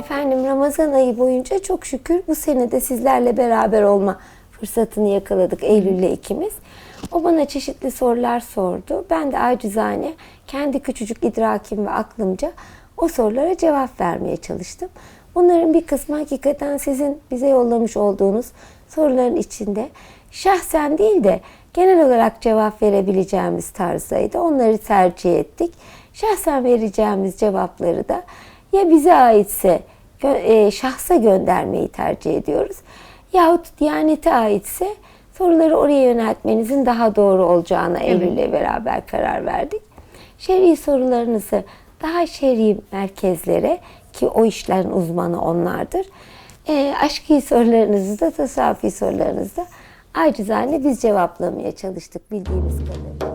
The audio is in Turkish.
Efendim Ramazan ayı boyunca çok şükür bu sene de sizlerle beraber olma fırsatını yakaladık Eylül'le ikimiz. O bana çeşitli sorular sordu. Ben de acizane kendi küçücük idrakim ve aklımca o sorulara cevap vermeye çalıştım. Bunların bir kısmı hakikaten sizin bize yollamış olduğunuz soruların içinde şahsen değil de genel olarak cevap verebileceğimiz tarzdaydı. Onları tercih ettik. Şahsen vereceğimiz cevapları da ya bize aitse e, şahsa göndermeyi tercih ediyoruz. Yahut Diyanet'e aitse soruları oraya yöneltmenizin daha doğru olacağına Eylül'le beraber karar verdik. Şer'i sorularınızı daha şer'i merkezlere ki o işlerin uzmanı onlardır. E, aşkı sorularınızı da tasavvufi sorularınızı da acizane biz cevaplamaya çalıştık bildiğimiz kadarıyla.